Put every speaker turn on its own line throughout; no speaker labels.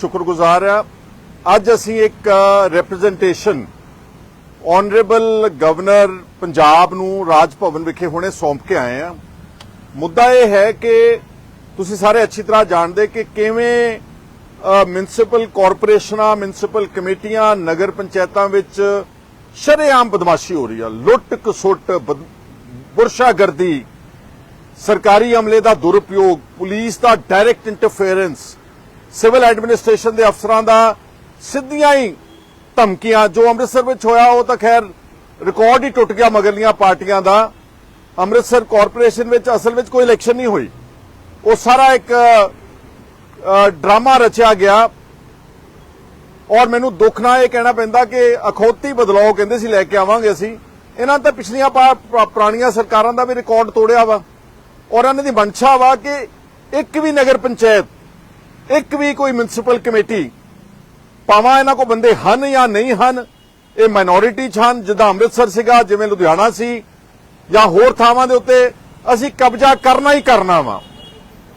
ਸ਼ੁਕਰਗੁਜ਼ਾਰ ਆ ਅੱਜ ਅਸੀਂ ਇੱਕ ਰਿਪਰੈਜ਼ੈਂਟੇਸ਼ਨ ਆਨਰੇਬਲ ਗਵਰਨਰ ਪੰਜਾਬ ਨੂੰ ਰਾਜ ਭਵਨ ਵਿਖੇ ਹੁਣੇ ਸੌਂਪ ਕੇ ਆਏ ਆ ਮੁੱਦਾ ਇਹ ਹੈ ਕਿ ਤੁਸੀਂ ਸਾਰੇ ਅੱਛੀ ਤਰ੍ਹਾਂ ਜਾਣਦੇ ਕਿ ਕਿਵੇਂ ਮਿਊਨਿਸਪਲ ਕਾਰਪੋਰੇਸ਼ਨਾਂ ਮਿਊਨਿਸਪਲ ਕਮੇਟੀਆਂ, ਨਗਰ ਪੰਚਾਇਤਾਂ ਵਿੱਚ ਸ਼ਰੇਆਮ ਬਦਮਾਸ਼ੀ ਹੋ ਰਹੀ ਆ। ਲੁੱਟ ਕਸੁੱਟ ਬਦ- ਬੁਰਸ਼ਾਗਰਦੀ, ਸਰਕਾਰੀ ਅਮਲੇ ਦਾ ਦੁਰਉਪਯੋਗ, ਪੁਲਿਸ ਦਾ ਡਾਇਰੈਕਟ ਇੰਟਰਫੇਰੈਂਸ ਸਿਵਲ ਐਡਮਿਨਿਸਟ੍ਰੇਸ਼ਨ ਦੇ ਅਫਸਰਾਂ ਦਾ ਸਿੱਧੀਆਂ ਹੀ ਧਮਕੀਆਂ, ਜੋ ਅੰਮ੍ਰਿਤਸਰ ਵਿੱਚ ਹੋਇਆ, ਉਹ ਤਾਂ ਖੈਰ ਰਿਕਾਰਡ ਹੀ ਟੁੱਟ ਗਿਆ ਮਗਰਲੀਆਂ ਪਾਰਟੀਆਂ ਦਾ। ਅੰਮ੍ਰਿਤਸਰ ਕਾਰਪੋਰੇਸ਼ਨ ਵਿੱਚ ਅਸਲ ਵਿੱਚ ਕੋਈ ਇਲੈਕਸ਼ਨ ਨਹੀਂ ਹੋਈ। ਉਹ ਸਾਰਾ ਇੱਕ ਡਰਾਮਾ ਰਚਿਆ ਗਿਆ। ਔਰ ਮੈਨੂੰ ਦੁੱਖ ਨਾਲ ਇਹ ਕਹਿਣਾ ਪੈਂਦਾ ਕਿ ਅਖੌਤੀ ਬਦਲਾਅ ਕਹਿੰਦੇ ਸੀ, ਲੈ ਕੇ ਆਵਾਂਗੇ ਅਸੀਂ। ਇਹਨਾਂ ਤਾਂ ਪਿਛਲੀਆਂ ਪਾ- ਪੁਰਾਣੀਆਂ ਸਰਕਾਰਾਂ ਦਾ ਵੀ ਰਿਕਾਰਡ ਤੋੜਿਆ ਵਾ। ਔਰ ਇਹਨਾਂ ਦੀ ਮਨਸ਼ਾ ਵਾ ਕਿ ਇੱਕ ਵੀ ਨਗਰ ਪੰਚਾਇਤ ਇੱਕ ਵੀ ਕੋਈ ਮਿਊਨਿਸਪਲ ਕਮੇਟੀ ਭਾਵੇਂ ਇਹਨਾਂ ਕੋ ਬੰਦੇ ਹਨ ਜਾਂ ਨਹੀਂ ਹਨ, ਇਹ ਮਾਈਨੋਰਿਟੀ ਚ ਹਨ, ਜਿੱਦਾਂ ਅੰਮ੍ਰਿਤਸਰ ਸੀਗਾ, ਜਿਵੇਂ ਲੁਧਿਆਣਾ ਸੀ, ਜਾਂ ਹੋਰ ਥਾਵਾਂ ਦੇ ਉੱਤੇ ਅਸੀਂ ਕਬਜ਼ਾ ਕਰਨਾ ਹੀ ਕਰਨਾ ਵਾ।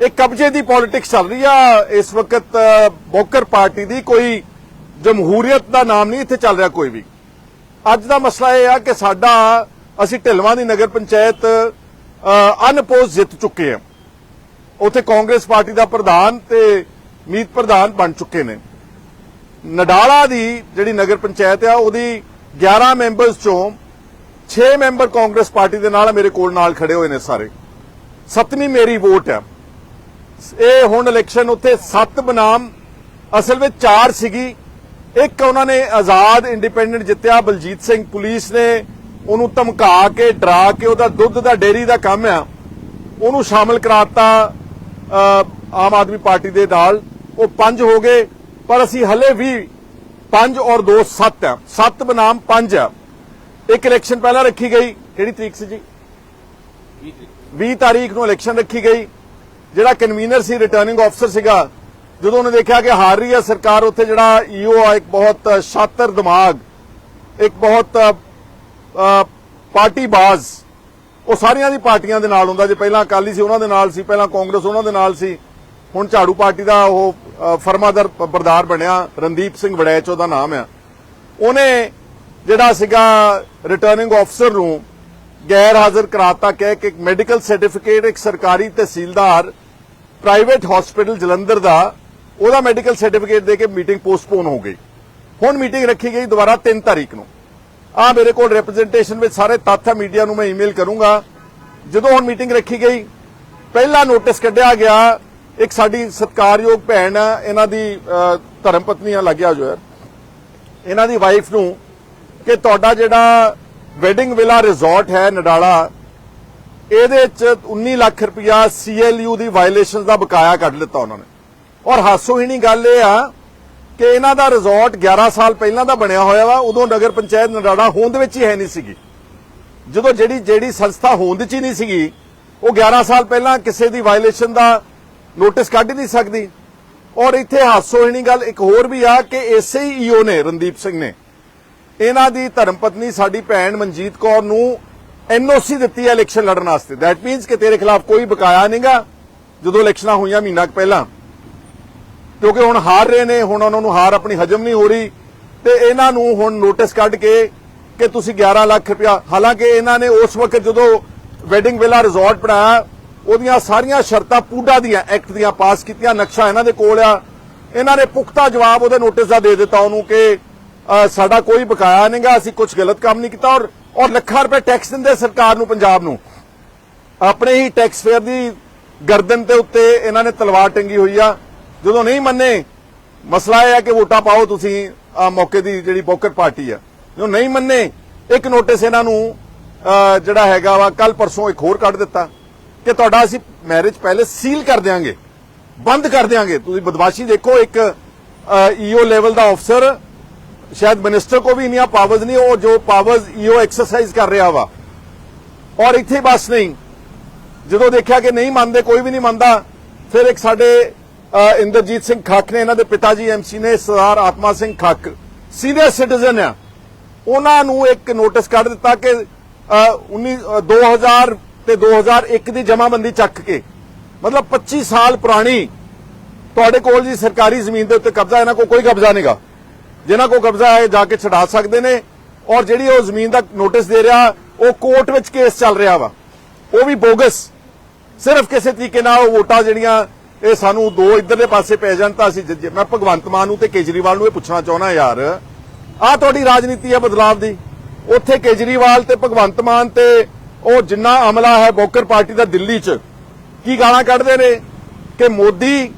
ਇਹ ਕਬਜ਼ੇ ਦੀ ਪੋਲਿਟਿਕਸ ਚੱਲ ਰਹੀ ਆ। ਇਸ ਵਕਤ ਬੋਕਰ ਪਾਰਟੀ ਦੀ ਕੋਈ ਜਮਹੂਰੀਅਤ ਦਾ ਨਾਮ ਨਹੀਂ ਇੱਥੇ ਚੱਲ ਰਿਹਾ ਕੋਈ ਵੀ। ਅੱਜ ਦਾ ਮਸਲਾ ਇਹ ਆ ਕਿ ਸਾਡਾ, ਅਸੀਂ ਢਿਲਵਾਂ ਦੀ ਨਗਰ ਪੰਚਾਇਤ ਅਨਪੋਜ਼ ਜਿੱਤ ਚੁੱਕੇ ਆ। ਉੱਥੇ ਕਾਂਗਰਸ ਪਾਰਟੀ ਦਾ ਪ੍ਰਧਾਨ ਤੇ ਮੀਤ ਪ੍ਰਧਾਨ ਬਣ ਚੁੱਕੇ ਨੇ। ਨਡਾਲਾ ਦੀ ਜਿਹੜੀ ਨਗਰ ਪੰਚਾਇਤ ਆ, ਉਹਦੀ 11 ਮੈਂਬਰਸ ਚੋਂ 6 ਮੈਂਬਰ ਕਾਂਗਰਸ ਪਾਰਟੀ ਦੇ ਨਾਲ ਮੇਰੇ ਕੋਲ ਨਾਲ ਖੜੇ ਹੋਏ ਨੇ ਸਾਰੇ। ਸੱਤਵੀਂ ਮੇਰੀ ਵੋਟ ਆ। ਇਹ ਹੁਣ ਇਲੈਕਸ਼ਨ ਉੱਥੇ 7 ਬਨਾਮ, ਅਸਲ ਵਿੱਚ 4 ਸੀਗੀ। ਇੱਕ ਉਹਨਾਂ ਨੇ ਆਜ਼ਾਦ, ਇੰਡੀਪੈਂਡੈਂਟ ਜਿੱਤਿਆ, ਬਲਜੀਤ ਸਿੰਘ ਪੁਲਿਸ ਨੇ ਉਹਨੂੰ ਧਮਕਾ ਕੇ, ਡਰਾ ਕੇ, ਉਹਦਾ ਦੁੱਧ ਦਾ, ਡੇਰੀ ਦਾ ਕੰਮ ਆ। ਉਹਨੂੰ ਸ਼ਾਮਲ ਕਰਾਤਾ ਆਮ ਆਦਮੀ ਪਾਰਟੀ ਦੇ ਨਾਲ। ਉਹ ਪੰਜ ਹੋ ਗਏ ਪਰ ਅਸੀਂ ਹਲੇ ਵੀ ਪੰਜ ਔਰ 2 7 ਆ। 7 ਬਨਾਮ 5 ਆ। ਇੱਕ ਇਲੈਕਸ਼ਨ ਪਹਿਲਾਂ ਰੱਖੀ ਗਈ। ਕਿਹੜੀ ਤਰੀਕ ਸੀ ਜੀ? 20 ਤਾਰੀਖ ਨੂੰ ਇਲੈਕਸ਼ਨ ਰੱਖੀ ਗਈ। ਜਿਹੜਾ ਕਨਵੀਨਰ ਸੀ ਰਿਟਰਨਿੰਗ ਆਫਸਰ ਸੀਗਾ ਜਦੋਂ ਉਹਨੇ ਦੇਖਿਆ ਕਿ ਹਾਰ ਰਹੀ ਹੈ ਸਰਕਾਰ ਉੱਥੇ ਜਿਹੜਾ ਈਓ ਆ ਇੱਕ ਬਹੁਤ ਸ਼ਾਤਰ ਦਿਮਾਗ ਇੱਕ ਬਹੁਤ ਪਾਰਟੀ ਬਾਜ਼ ਉਹ ਸਾਰੀਆਂ ਦੀ ਪਾਰਟੀਆਂ ਦੇ ਨਾਲ ਹੁੰਦਾ। ਜੇ ਪਹਿਲਾਂ ਅਕਾਲੀ ਸੀ ਉਹਨਾਂ ਦੇ ਨਾਲ ਸੀ। ਪਹਿਲਾਂ ਕਾਂਗਰਸ ਉਹਨਾਂ ਦੇ ਨਾਲ ਸੀ। ਹੁਣ ਝਾੜੂ ਪਾਰਟੀ ਦਾ ਉਹ ਫਰਮਾਦਰ ਬਰਦਾਰ ਬਣਿਆ, ਰਣਦੀਪ ਸਿੰਘ ਵੜੈਚ ਉਹਦਾ ਨਾਮ ਆ। ਉਹਨੇ ਜਿਹੜਾ ਸੀਗਾ ਰਿਟਰਨਿੰਗ ਆਫਸਰ ਨੂੰ ਗੈਰ ਹਾਜ਼ਰ ਕਰਾਤਾ, ਕਹਿ ਕੇ ਮੈਡੀਕਲ ਸਰਟੀਫਿਕੇਟ ਇੱਕ ਸਰਕਾਰੀ ਤਹਿਸੀਲਦਾਰ ਪ੍ਰਾਈਵੇਟ ਹਸਪੀਟਲ ਜਲੰਧਰ ਦਾ, ਉਹਦਾ ਮੈਡੀਕਲ ਸਰਟੀਫਿਕੇਟ ਦੇ ਕੇ ਮੀਟਿੰਗ ਪੋਸਟਪੋਨ ਹੋ ਗਈ। ਹੁਣ ਮੀਟਿੰਗ ਰੱਖੀ ਗਈ ਦੁਬਾਰਾ 3 ਤਾਰੀਖ ਨੂੰ। ਆ ਮੇਰੇ ਕੋਲ ਰਿਪਰੈਜ਼ੈਂਟੇਸ਼ਨ ਵਿੱਚ ਸਾਰੇ ਤੱਥ ਹੈ ਮੀਡੀਆ ਨੂੰ ਮੈਂ ਈਮੇਲ ਕਰੂੰਗਾ। ਜਦੋਂ ਹੁਣ ਮੀਟਿੰਗ ਰੱਖੀ ਗਈ, ਪਹਿਲਾ ਨੋਟਿਸ ਕੱਢਿਆ ਗਿਆ ਇੱਕ ਸਾਡੀ ਸਤਿਕਾਰਯੋਗ ਭੈਣ ਆ ਇਹਨਾਂ ਦੀ ਅ, ਧਰਮ ਪਤਨੀਆਂ ਲੱਗਿਆ ਜੋ ਇਹਨਾਂ ਦੀ ਵਾਈਫ ਨੂੰ ਕਿ ਤੁਹਾਡਾ ਜਿਹੜਾ ਵੈਡਿੰਗ ਵਿਲਾ ਰਿਜ਼ੋਰਟ ਹੈ ਨਡਾਲਾ ਇਹਦੇ ਚ 19 ਲੱਖ ਰੁਪਇਆ ਸੀਐਲਯੂ ਦੀ ਵਾਇਲੇਸ਼ਨ ਦਾ ਬਕਾਇਆ ਕੱਢ ਲਿੱਤਾ ਉਹਨਾਂ ਨੇ। ਔਰ ਹਾਸੋਹੀਣੀ ਗੱਲ ਇਹ ਆ ਕਿ ਇਹਨਾਂ ਦਾ ਰਿਜ਼ੋਰਟ 11 ਸਾਲ ਪਹਿਲਾਂ ਦਾ ਬਣਿਆ ਹੋਇਆ ਵਾ ਉਦੋਂ ਨਗਰ ਪੰਚਾਇਤ ਨਡਾੜਾ ਹੋਂਦ ਵਿੱਚ ਹੀ ਹੈ ਨਹੀਂ ਸੀਗੀ। ਜਦੋਂ ਜਿਹੜੀ ਜਿਹੜੀ ਸੰਸਥਾ ਹੋਂਦ 'ਚ ਹੀ ਨਹੀਂ ਸੀਗੀ ਉਹ 11 ਸਾਲ ਪਹਿਲਾਂ ਕਿਸੇ ਦੀ ਵਾਇਲੇਸ਼ਨ ਦਾ ਨੋਟਿਸ ਕੱਢ ਨਹੀਂ ਸਕਦੀ। ਔਰ ਇੱਥੇ ਹਾਸੋਹੀਣੀ ਗੱਲ ਇੱਕ ਹੋਰ ਵੀ ਆ ਕਿ ਇਸੇ ਹੀ ਈਓ ਨੇ ਰਣਦੀਪ ਸਿੰਘ ਨੇ। ਇਹਨਾਂ ਦੀ ਧਰਮ ਪਤਨੀ ਸਾਡੀ ਭੈਣ ਮਨਜੀਤ ਕੌਰ ਨੂੰ ਐਨਓਸੀ ਦਿੱਤੀ ਹੈ ਇਲੈਕਸ਼ਨ ਲੜਨ ਵਾਸਤੇ। ਦੈਟ ਮੀਨਸ ਕਿ ਤੇਰੇ ਖਿਲਾਫ ਕੋਈ ਬਕਾਇਆ ਨਹੀਂਗਾ, ਜਦੋਂ ਇਲੈਕਸ਼ਨਾਂ ਹੋਈਆਂ ਮਹੀਨਾ ਕੁ ਪਹਿਲਾਂ। ਕਿਉਂਕਿ ਹੁਣ ਹਾਰ ਰਹੇ ਨੇ, ਹੁਣ ਉਹਨਾਂ ਨੂੰ ਹਾਰ ਆਪਣੀ ਹਜਮ ਨਹੀਂ ਹੋ ਰਹੀ। ਤੇ ਇਹਨਾਂ ਨੂੰ ਹੁਣ ਨੋਟਿਸ ਕੱਢ ਕੇ ਕਿ ਤੁਸੀਂ 11 ਲੱਖ ਰੁਪਇਆ ਹਾਲਾਂਕਿ ਇਹਨਾਂ ਨੇ ਉਸ ਵਕਤ ਜਦੋਂ ਵੈਡਿੰਗ ਵਿਲਾ ਰਿਜ਼ੋਰਟ ਬਣਾਇਆ ਉਹਦੀਆਂ ਸਾਰੀਆਂ ਸ਼ਰਤਾਂ ਪੂਡਾ ਦੀਆਂ ਐਕਟ ਦੀਆਂ ਪਾਸ ਕੀਤੀਆਂ, ਨਕਸ਼ਾ ਇਹਨਾਂ ਦੇ ਕੋਲ ਆ। ਇਹਨਾਂ ਨੇ ਪੁਖਤਾ ਜਵਾਬ ਉਹਦੇ ਨੋਟਿਸ ਦਾ ਦੇ ਦਿੱਤਾ ਉਹਨੂੰ ਕਿ ਸਾਡਾ ਕੋਈ ਬਕਾਇਆ ਨਹੀਂਗਾ, ਅਸੀਂ ਕੁਝ ਗਲਤ ਕੰਮ ਨਹੀਂ ਕੀਤਾ ਔਰ ਔਰ ਲੱਖਾਂ ਰੁਪਏ ਟੈਕਸ ਦਿੰਦੇ ਸਰਕਾਰ ਨੂੰ, ਪੰਜਾਬ ਨੂੰ। ਆਪਣੇ ਹੀ ਟੈਕਸ ਫੇਅਰ ਦੀ ਗਰਦਨ ਦੇ ਉੱਤੇ ਇਹਨਾਂ ਨੇ ਤਲਵਾਰ ਟੰਗੀ ਹੋਈ ਆ। ਜਦੋਂ ਨਹੀਂ ਮੰਨੇ, ਮਸਲਾ ਇਹ ਹੈ ਕਿ ਵੋਟਾਂ ਪਾਓ ਤੁਸੀਂ ਮੌਕੇ ਦੀ ਜਿਹੜੀ ਬੋਕਰ ਪਾਰਟੀ ਆ। ਜਦੋਂ ਨਹੀਂ ਮੰਨੇ, ਇੱਕ ਨੋਟਿਸ ਇਹਨਾਂ ਨੂੰ ਜਿਹੜਾ ਹੈਗਾ ਵਾ ਕੱਲ ਪਰਸੋਂ ਇੱਕ ਹੋਰ ਕੱਢ ਦਿੱਤਾ। ਕਿ ਤੁਹਾਡਾ ਅਸੀਂ ਮੈਰਿਜ ਪਹਿਲੇ ਸੀਲ ਕਰ ਦਿਆਂਗੇ ਬੰਦ ਕਰ ਦਿਆਂਗੇ। ਤੁਸੀਂ ਬਦਮਾਸ਼ੀ ਦੇਖੋ ਇੱਕ ਈਓ ਲੈਵਲ ਦਾ ਅਫਸਰ ਸ਼ਾਇਦ ਮਿਨਿਸਟਰ ਕੋ ਵੀ ਇੰਨੀਆਂ ਪਾਵਰਸ ਨਹੀਂ ਉਹ ਜੋ ਪਾਵਰਸ ਈਓ ਐਕਸਰਸਾਈਜ਼ ਕਰ ਰਿਹਾ ਵਾ। ਔਰ ਇੱਥੇ ਬਸ ਨਹੀਂ ਜਦੋਂ ਦੇਖਿਆ ਕਿ ਨਹੀਂ ਮੰਨਦੇ ਕੋਈ ਵੀ ਨਹੀਂ ਮੰਨਦਾ ਫਿਰ ਇੱਕ ਸਾਡੇ ਇੰਦਰਜੀਤ ਸਿੰਘ ਖੱਕ ਨੇ ਇਹਨਾਂ ਦੇ ਪਿਤਾ ਜੀ ਐਮਸੀ ਨੇ ਸਰਦਾਰ ਆਤਮਾ ਸਿੰਘ ਖੱਕ ਸੀਨੀਅਰ ਸਿਟੀਜ਼ਨ ਆ। ਉਹਨਾਂ ਨੂੰ ਇੱਕ ਨੋਟਿਸ ਕੱਢ ਦਿੱਤਾ ਕਿ ਅ, 19 ਅ, 2000 ਤੇ 2001 ਦੀ ਜਮਾਬੰਦੀ ਚੱਕ ਕੇ। ਮਤਲਬ 25 ਸਾਲ ਪੁਰਾਣੀ ਤੁਹਾਡੇ ਕੋਲ ਜੀ ਸਰਕਾਰੀ ਜ਼ਮੀਨ ਦੇ ਉੱਤੇ ਕਬਜ਼ਾ, ਇਹਨਾਂ ਕੋਲ ਕੋਈ ਕਬਜ਼ਾ ਨਹੀਂਗਾ ਜਿਨ੍ਹਾਂ ਕੋਲ ਕਬਜ਼ਾ ਹੈ, ਜਾ ਕੇ ਛਡਾ ਸਕਦੇ ਨੇ ਔਰ ਜਿਹੜੀ ਉਹ ਜ਼ਮੀਨ ਦਾ ਨੋਟਿਸ ਦੇ ਰਿਹਾ, ਉਹ ਕੋਰਟ ਵਿੱਚ ਕੇਸ ਚੱਲ ਰਿਹਾ ਵਾ। ਉਹ ਵੀ ਬੋਗਸ। ਸਿਰਫ ਕਿਸੇ ਤਰੀਕੇ ਨਾਲ ਉਹ ਵੋਟਾਂ ਜਿਹੜੀਆਂ, ਇਹ ਸਾਨੂੰ ਦੋ ਇਧਰਲੇ ਪਾਸੇ ਪੈ ਜਾਣ ਤਾਂ ਅਸੀਂ ਮੈਂ ਭਗਵੰਤ ਮਾਨ ਨੂੰ ਤੇ ਕੇਜਰੀਵਾਲ ਨੂੰ ਇਹ ਪੁੱਛਣਾ ਚਾਹੁੰਦਾ ਯਾਰ। ਆਹ ਤੁਹਾਡੀ ਰਾਜਨੀਤੀ ਹੈ ਬਦਲਾਵ ਦੀ। ਉੱਥੇ ਕੇਜਰੀਵਾਲ ਤੇ ਭਗਵੰਤ ਮਾਨ ਤੇ ਉਹ ਜਿੰਨਾ ਅਮਲਾ ਹੈ ਬੋਕਰ ਪਾਰਟੀ ਦਾ ਦਿੱਲੀ 'ਚ, ਕੀ ਗਾਲਾਂ ਕੱਢਦੇ ਨੇ? ਕਿ ਮੋਦੀ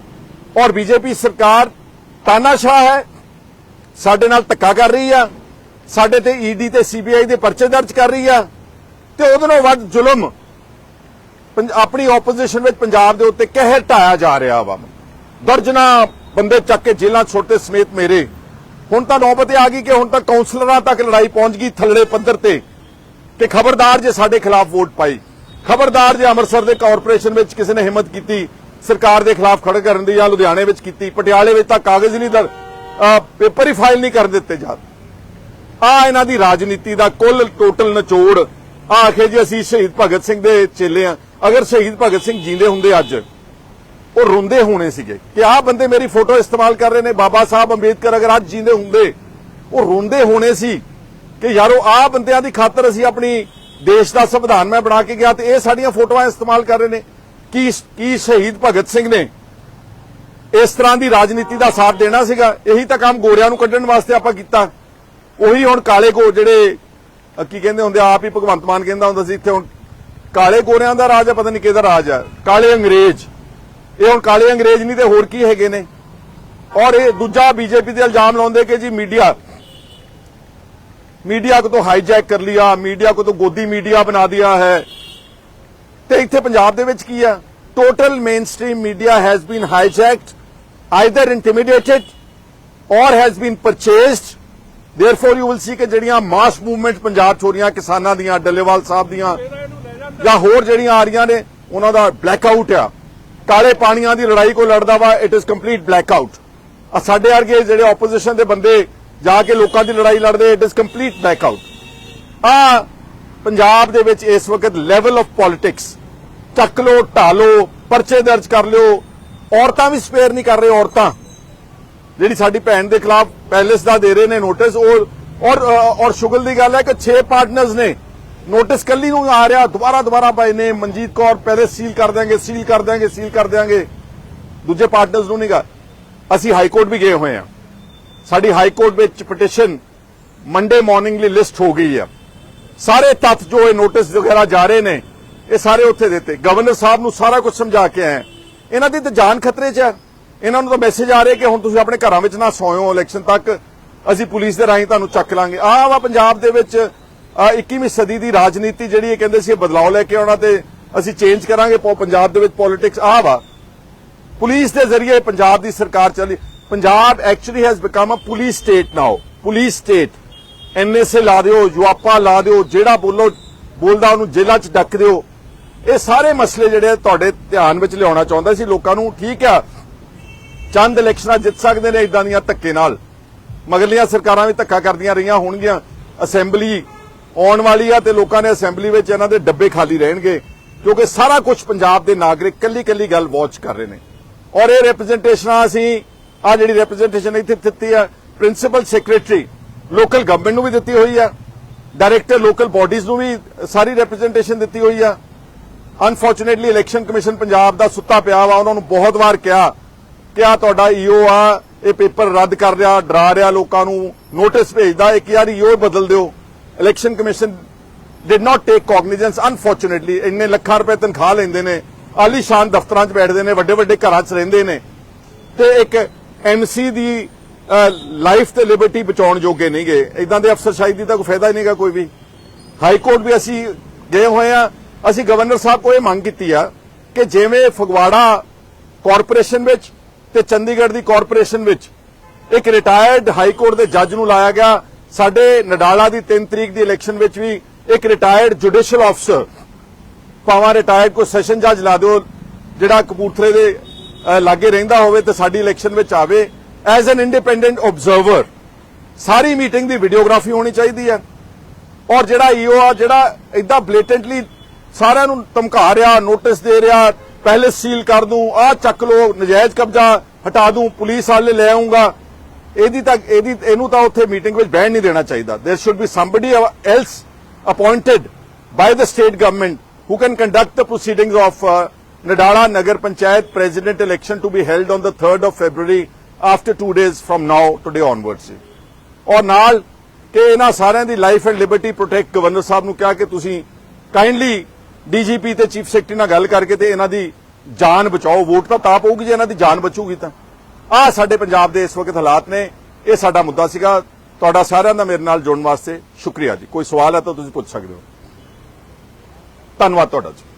ਔਰ ਬੀਜੇਪੀ ਸਰਕਾਰ ਤਾਨਾਸ਼ਾਹ ਹੈ, ਸਾਡੇ ਨਾਲ ਧੱਕਾ ਕਰ ਰਹੀ ਆ, ਸਾਡੇ ਤੇ ਈਡੀ ਤੇ ਸੀਬੀਆਈ ਦੇ ਪਰਚੇ ਦਰਜ ਕਰ ਰਹੀ ਆ, ਤੇ ਉਹਦੇ ਨਾਲੋਂ ਵੱਧ ਜ਼ੁਲਮ ਆਪਣੀ ਆਪੋਜੀਸ਼ਨ ਵਿੱਚ ਪੰਜਾਬ ਦੇ ਉੱਤੇ ਕਹਿਰ ਢਾਇਆ ਜਾ ਰਿਹਾ ਵਾ। ਦਰਜਨਾ ਬੰਦੇ ਚੱਕ ਕੇ ਜੇਲ੍ਹਾਂ ਛੋਟੇ ਸਮੇਤ ਮੇਰੇ। ਹੁਣ ਤਾਂ ਨੌਬਤ ਆ ਗਈ ਕਿ ਹੁਣ ਤਾਂ ਕਾਉਂਸਲਰਾਂ ਤੱਕ ਲੜਾਈ ਪਹੁੰਚ ਗਈ ਥੱਲੇ ਪੱਧਰ ਤੇ। ਕਿ ਖਬਰਦਾਰ ਜੇ ਸਾਡੇ ਖਿਲਾਫ ਵੋਟ ਪਾਈ, ਖਬਰਦਾਰ ਜੇ ਅੰਮ੍ਰਿਤਸਰ ਦੇ ਕਾਰਪੋਰੇਸ਼ਨ ਵਿੱਚ ਕਿਸੇ ਨੇ ਹਿੰਮਤ ਕੀਤੀ, ਸਰਕਾਰ ਦੇ ਖਿਲਾਫ ਖੜ ਕਰਨ ਦੀ ਜਾਂ ਲੁਧਿਆਣੇ ਵਿੱਚ ਕੀਤੀ, ਪਟਿਆਲੇ ਵਿੱਚ ਤਾਂ ਕਾਗਜ਼ ਨਹੀਂ ਦਰ ਪੇਪਰ ਹੀ ਫਾਈਲ ਨਹੀਂ ਕਰਨ ਦਿੱਤੇ ਜਾ ਆ ਇਹਨਾਂ ਦੀ ਰਾਜਨੀਤੀ ਦਾ ਕੁੱਲ ਟੋਟਲ ਨਿਚੋੜ, ਆ ਆਖੇ ਜੀ ਅਸੀਂ ਸ਼ਹੀਦ ਭਗਤ ਸਿੰਘ ਦੇ ਚੇਲੇ ਆ। ਅਗਰ ਸ਼ਹੀਦ ਭਗਤ ਸਿੰਘ ਜਿੰਦੇ ਹੁੰਦੇ ਅੱਜ, ਉਹ ਰੋਂਦੇ ਹੋਣੇ ਸੀਗੇ। ਕਿ ਆਹ ਬੰਦੇ ਮੇਰੀ ਫੋਟੋ ਇਸਤੇਮਾਲ ਕਰ ਰਹੇ ਨੇ, ਬਾਬਾ ਸਾਹਿਬ ਅੰਬੇਦਕਰ ਅਗਰ ਅੱਜ ਜਿੰਦੇ ਹੁੰਦੇ, ਉਹ ਰੋਂਦੇ ਹੋਣੇ ਸੀ। ਕਿ ਯਾਰੋ ਆਹ ਬੰਦਿਆਂ ਦੀ ਖਾਤਰ ਅਸੀਂ ਆਪਣੀ ਦੇਸ਼ ਦਾ ਸੰਵਿਧਾਨ ਮੈਂ ਬਣਾ ਕੇ ਗਿਆ ਤੇ ਇਹ ਸਾਡੀਆਂ ਫੋਟੋਆਂ ਇਸਤੇਮਾਲ ਕਰ ਰਹੇ ਨੇ। ਕੀ ਕੀ ਸ਼ਹੀਦ ਭਗਤ ਸਿੰਘ ਨੇ ਇਸ ਤਰ੍ਹਾਂ ਦੀ ਰਾਜਨੀਤੀ ਦਾ ਸਾਥ ਦੇਣਾ ਸੀਗਾ? ਇਹੀ ਤਾਂ ਕੰਮ ਗੋਰਿਆਂ ਨੂੰ ਕੱਢਣ ਵਾਸਤੇ ਆਪਾਂ ਕੀਤਾ। ਉਹੀ ਹੁਣ ਕਾਲੇ ਗੋ, ਜਿਹੜੇ ਕੀ ਕਹਿੰਦੇ ਹੁੰਦੇ ਆਪ ਹੀ ਭਗਵੰਤ ਮਾਨ ਕਹਿੰਦਾ ਹੁੰਦਾ ਸੀ, ਇੱਥੇ ਹੁਣ ਕਾਲੇ ਗੋਰਿਆਂ ਦਾ ਰਾਜ ਹੈ ਪਤਾ ਨਹੀਂ ਕਿਹਦਾ ਰਾਜ ਹੈ ਕਾਲੇ ਅੰਗਰੇਜ਼। ਇਹ ਹੁਣ ਕਾਲੇ ਅੰਗਰੇਜ਼ ਨਹੀਂ ਤੇ ਹੋਰ ਕੀ ਹੈਗੇ ਨੇ? ਔਰ ਇਹ ਦੂਜਾ ਬੀਜੇਪੀ ਦੇ ਇਲਜ਼ਾਮ ਲਾਉਂਦੇ ਕਿ ਜੀ ਮੀਡੀਆ मीडिया को तो हाईजैक कर लिया मीडिया को तो गोदी मीडिया बना दिया है ਤੇ ਇੱਥੇ ਪੰਜਾਬ ਦੇ ਵਿੱਚ ਕੀ ਆ total mainstream media has been hijacked either intimidated or has been purchased therefore you will see ਕਿ ਜਿਹੜੀਆਂ ਮਾਸ ਮੂਵਮੈਂਟ ਪੰਜਾਬ ਚ ਹੋ ਰਹੀਆਂ ਕਿਸਾਨਾਂ ਦੀਆਂ ਡੱਲੇਵਾਲ ਸਾਹਿਬ ਦੀਆਂ ਜਾਂ ਹੋਰ ਜਿਹੜੀਆਂ ਆ ਰਹੀਆਂ ਨੇ ਉਹਨਾਂ ਦਾ ਬਲੈਕ ਆਊਟ ਆ ਕਾਲੇ ਪਾਣੀਆਂ ਦੀ ਲੜਾਈ ਕੋ ਲੜਦਾ ਵਾ it is complete black out ਆ ਸਾਡੇ ਵਰਗੇ ਜਿਹੜੇ ਆਪੋਜੀਸ਼ਨ ਦੇ ਬੰਦੇ ਜਾ ਕੇ ਲੋਕਾਂ ਦੀ ਲੜਾਈ ਲੜਦੇ it is complete blackout ਆ ਪੰਜਾਬ ਦੇ ਵਿੱਚ ਇਸ ਵਕਤ ਲੈਵਲ ਆਫ ਪੋਲਿਟਿਕਸ ਚੱਕ ਲੋ ਢਾਲੋ ਪਰਚੇ ਦਰਜ ਕਰ ਲਿਓ, ਔਰਤਾਂ ਵੀ ਸਪੇਅਰ ਨਹੀਂ ਕਰ ਰਹੇ ਔਰਤਾਂ। ਜਿਹੜੀ ਸਾਡੀ ਭੈਣ ਦੇ ਖਿਲਾਫ ਪੈਲੇਸ ਦਾ ਦੇ ਰਹੇ ਨੇ ਨੋਟਿਸ ਉਹ, ਔਰ ਔਰ ਸ਼ੁਗਲ ਦੀ ਗੱਲ ਹੈ ਕਿ 6 ਪਾਰਟਨਰਸ ਨੇ। ਨੋਟਿਸ ਕੱਲੀ ਨੂੰ ਆ ਰਿਹਾ, ਦੁਬਾਰਾ ਦੁਬਾਰਾ ਪਏ ਨੇ ਮਨਜੀਤ ਕੌਰ ਪਹਿਲੇ ਸੀਲ ਕਰ ਦਿਆਂਗੇ ਸੀਲ ਕਰ ਦਿਆਂਗੇ ਸੀਲ ਕਰ ਦਿਆਂਗੇ। ਦੂਜੇ ਪਾਰਟਨਰਸ ਨੂੰ ਨਹੀਂਗਾ ਅਸੀਂ ਹਾਈ ਕੋਰਟ ਵੀ ਗਏ ਹੋਏ ਆ ਸਾਡੀ ਹਾਈ ਕੋਰਟ ਵਿੱਚ ਪਟੀਸ਼ਨ ਮੰਡੇ ਮਾਰਨਿੰਗ ਲਈ ਲਿਸਟ ਹੋ ਗਈ ਆ। ਸਾਰੇ ਤੱਥ ਜੋ ਇਹ ਨੋਟਿਸ ਵਗੈਰਾ ਜਾ ਰਹੇ ਨੇ, ਇਹ ਸਾਰੇ ਉੱਥੇ ਦਿੱਤੇ। ਗਵਰਨਰ ਸਾਹਿਬ ਨੂੰ ਸਾਰਾ ਕੁਝ ਸਮਝਾ ਕੇ ਆਏ। ਇਹਨਾਂ ਦੀ ਤਾਂ ਜਾਨ ਖਤਰੇ 'ਚ ਹੈ ਇਹਨਾਂ ਨੂੰ ਤਾਂ ਮੈਸੇਜ ਆ ਰਿਹਾ ਕਿ ਹੁਣ ਤੁਸੀਂ ਆਪਣੇ ਘਰਾਂ ਵਿੱਚ ਨਾ ਸੌਇਓ ਇਲੈਕਸ਼ਨ ਤੱਕ ਅਸੀਂ ਪੁਲਿਸ ਦੇ ਰਾਹੀਂ ਤੁਹਾਨੂੰ ਚੱਕ ਲਾਂਗੇ। ਆਹ ਵਾ ਪੰਜਾਬ ਦੇ ਵਿੱਚ ਆਹ 21ਵੀਂ ਸਦੀ ਦੀ ਰਾਜਨੀਤੀ ਜਿਹੜੀ ਇਹ ਕਹਿੰਦੇ ਸੀ ਇਹ ਬਦਲਾਅ ਲੈ ਕੇ ਆਉਣਾ ਤੇ ਅਸੀਂ ਚੇਂਜ ਕਰਾਂਗੇ। ਪੰਜਾਬ ਦੇ ਵਿੱਚ ਪੋਲਿਟਿਕਸ ਆਹ ਵਾ। ਪੁਲਿਸ ਦੇ ਜ਼ਰੀਏ ਪੰਜਾਬ ਦੀ ਸਰਕਾਰ ਚੱਲੀ। Punjab actually has become a police state now police state NSA ਲਾ ਦਿਓ, ਯੁਆਪਾ ਲਾ ਦਿਓ, ਜਿਹੜਾ ਬੋਲੋ, ਬੋਲਦਾ ਉਹਨੂੰ ਜੇਲ੍ਹਾਂ 'ਚ ਡੱਕ ਦਿਓ। ਇਹ ਸਾਰੇ ਮਸਲੇ ਜਿਹੜੇ ਤੁਹਾਡੇ ਧਿਆਨ ਵਿੱਚ ਲਿਆਉਣਾ ਚਾਹੁੰਦਾ ਸੀ ਲੋਕਾਂ ਨੂੰ, ਠੀਕ ਆ। ਚੰਦ ਇਲੈਕਸ਼ਨਾਂ ਜਿੱਤ ਸਕਦੇ ਨੇ ਇਦਾਂ ਦੀਆਂ ਧੱਕੇ ਨਾਲ। ਮਗਰਲੀਆਂ ਸਰਕਾਰਾਂ ਵੀ ਧੱਕਾ ਕਰਦੀਆਂ ਰਹੀਆਂ ਹੋਣਗੀਆਂ। ਅਸੈਂਬਲੀ ਆਉਣ ਵਾਲੀ ਆ ਤੇ ਲੋਕਾਂ ਨੇ ਅਸੈਂਬਲੀ ਵਿੱਚ ਇਹਨਾਂ ਦੇ ਡੱਬੇ ਖਾਲੀ ਰਹਿਣਗੇ। ਕਿਉਂਕਿ ਸਾਰਾ ਕੁਝ ਪੰਜਾਬ ਦੇ ਨਾਗਰਿਕ ਕੱਲੀ ਕੱਲੀ ਗੱਲ ਵਾਚ ਕਰ ਰਹੇ ਨੇ। ਔਰ ਇਹ ਰਿਪਰੈਜ਼ੈਂਟੇਸ਼ਨਾਂ ਅਸੀਂ ਆ ਜਿਹੜੀ ਰਿਪਰੈਜ਼ੈਂਟੇਸ਼ਨ ਇੱਥੇ ਦਿੱਤੀ ਆ ਪ੍ਰਿੰਸੀਪਲ ਸੈਕਟਰੀ ਲੋਕਲ ਗਵਰਨਮੈਂਟ ਨੂੰ ਵੀ ਦਿੱਤੀ ਹੋਈ ਆ ਡਾਇਰੈਕਟਰ ਲੋਕਲ ਬਾਡੀਜ਼ ਨੂੰ ਵੀ ਸਾਰੀ ਰਿਪਰੈਜ਼ੈਂਟੇਸ਼ਨ ਦਿੱਤੀ ਹੋਈ ਆ। ਅਨਫੋਰਚੂਨੇਟਲੀ ਇਲੈਕਸ਼ਨ ਕਮਿਸ਼ਨ ਪੰਜਾਬ ਦਾ ਸੁੱਤਾ ਪਿਆ ਵਾ, ਉਹਨਾਂ ਨੂੰ ਬਹੁਤ ਵਾਰ ਕਿਹਾ ਕਿ ਆ ਤੁਹਾਡਾ ਈਓ ਆ, ਇਹ ਪੇਪਰ ਰੱਦ ਕਰ ਰਿਹਾ, ਡਰਾ ਰਿਹਾ ਲੋਕਾਂ ਨੂੰ ਨੋਟਿਸ ਭੇਜਦਾ, ਇੱਕ ਯਾਰ ਈਓ ਬਦਲ ਦਿਓ। Election commission did not take cognizance unfortunately ਇੰਨੇ ਲੱਖਾਂ ਰੁਪਏ ਤਨਖਾਹ ਲੈਂਦੇ ਨੇ, ਆਲੀਸ਼ਾਨ ਦਫ਼ਤਰਾਂ 'ਚ ਬੈਠਦੇ ਨੇ, ਵੱਡੇ ਵੱਡੇ ਘਰਾਂ 'ਚ ਰਹਿੰਦੇ ਨੇ। ਤੇ ਇੱਕ ਐਮਸੀ ਦੀ ਲਾਈਫ ਤੇ ਲਿਬਰਟੀ ਬਚਾਉਣ ਜੋਗੇ ਨਹੀਂ ਗਏ ਇਦਾਂ ਦੇ ਅਫਸਰਸ਼ਾਹੀ ਦੀ ਤਾਂ ਕੋਈ ਫਾਇਦਾ ਹੀ ਨਹੀਂਗਾ ਕੋਈ ਵੀ। ਹਾਈ ਕੋਰਟ ਵੀ ਅਸੀਂ ਗਏ ਹੋਏ ਆ। ਅਸੀਂ ਗਵਰਨਰ ਸਾਹਿਬ ਕੋਲ ਇਹ ਮੰਗ ਕੀਤੀ ਆ ਕਿ ਜਿਵੇਂ ਫਗਵਾੜਾ ਕਾਰਪੋਰੇਸ਼ਨ ਵਿੱਚ ਤੇ ਚੰਡੀਗੜ੍ਹ ਦੀ ਕਾਰਪੋਰੇਸ਼ਨ ਵਿੱਚ ਇੱਕ ਰਿਟਾਇਰਡ ਹਾਈ ਕੋਰਟ ਦੇ ਜੱਜ ਨੂੰ ਲਾਇਆ ਗਿਆ। ਸਾਡੇ ਨਡਾਲਾ ਦੀ 3 ਤਰੀਕ ਦੀ ਇਲੈਕਸ਼ਨ ਵਿੱਚ ਵੀ ਇੱਕ ਰਿਟਾਇਰਡ ਜੁਡੀਸ਼ੀਅਲ ਅਫਸਰ ਭਾਵੇਂ ਰਿਟਾਇਰਡ ਕੋਈ ਸੈਸ਼ਨ ਜੱਜ ਲਾ ਦਿਓ, ਜਿਹੜਾ ਕਪੂਰਥਲੇ ਦੇ ਲਾਗੇ ਰਹਿੰਦਾ ਹੋਵੇ ਤੇ ਸਾਡੀ ਇਲੈਕਸ਼ਨ ਵਿੱਚ ਆਵੇ ਐਜ਼ ਐਨ ਇੰਡੀਪੈਂਡੈਂਟ ਆਬਜ਼ਰਵਰ ਸਾਰੀ ਮੀਟਿੰਗ ਦੀ ਵੀਡੀਓਗ੍ਰਾਫੀ ਹੋਣੀ ਚਾਹੀਦੀ ਹੈ ਔਰ ਜਿਹੜਾ ਈਓ ਆ ਜਿਹੜਾ ਇਦਾਂ ਬਲੇਟੈਂਟਲੀ ਸਾਰਿਆਂ ਨੂੰ ਧਮਕਾ ਰਿਹਾ ਨੋਟਿਸ ਦੇ ਰਿਹਾ ਪਹਿਲੇ ਸੀਲ ਕਰ ਦੂੰ ਆ ਚੱਕ ਲੋ ਨਜਾਇਜ਼ ਕਬਜ਼ਾ ਹਟਾ ਦੂੰ ਪੁਲਿਸ ਵਾਲੇ ਲੈ ਆਉਂਗਾ ਇਹਦੀ ਤਾਂ ਇਹਦੀ ਇਹਨੂੰ ਤਾਂ ਉੱਥੇ ਮੀਟਿੰਗ ਵਿੱਚ ਬਹਿਣ ਨਹੀਂ ਦੇਣਾ ਚਾਹੀਦਾ there should be somebody else appointed by the state government who can conduct the proceedings of uh, Nadala Nagar Panchayat president election to be held on the 3rd of February after two days from now, today onwards. ਜੀ। ਔਰ ਨਾਲ ਕਿ ਇਹਨਾਂ ਸਾਰਿਆਂ ਦੀ life and liberty protect governor ਸਾਹਿਬ ਨੂੰ ਕਿਹਾ ਕਿ ਤੁਸੀਂ ਕਾਈਂਡਲੀ ਡੀਜੀਪੀ ਤੇ ਚੀਫ ਸੈਕਟਰੀ ਨਾਲ ਗੱਲ ਕਰਕੇ ਤੇ ਇਹਨਾਂ ਦੀ ਜਾਨ ਬਚਾਓ ਵੋਟ ਤਾਂ ਤਾਂ ਪਊਗੀ ਜੇ ਇਹਨਾਂ ਦੀ ਜਾਨ ਬਚੂਗੀ ਤਾਂ ਆਹ ਸਾਡੇ ਪੰਜਾਬ ਦੇ ਇਸ ਵਕਤ ਹਾਲਾਤ ਨੇ ਇਹ ਸਾਡਾ ਮੁੱਦਾ ਸੀਗਾ ਤੁਹਾਡਾ ਸਾਰਿਆਂ ਦਾ ਮੇਰੇ ਨਾਲ ਜੁੜਨ ਵਾਸਤੇ ਸ਼ੁਕਰੀਆ ਜੀ ਕੋਈ ਸਵਾਲ ਹੈ ਤਾਂ ਤੁਸੀਂ ਪੁੱਛ ਸਕਦੇ ਹੋ ਧੰਨਵਾਦ ਤੁਹਾਡਾ ਜੀ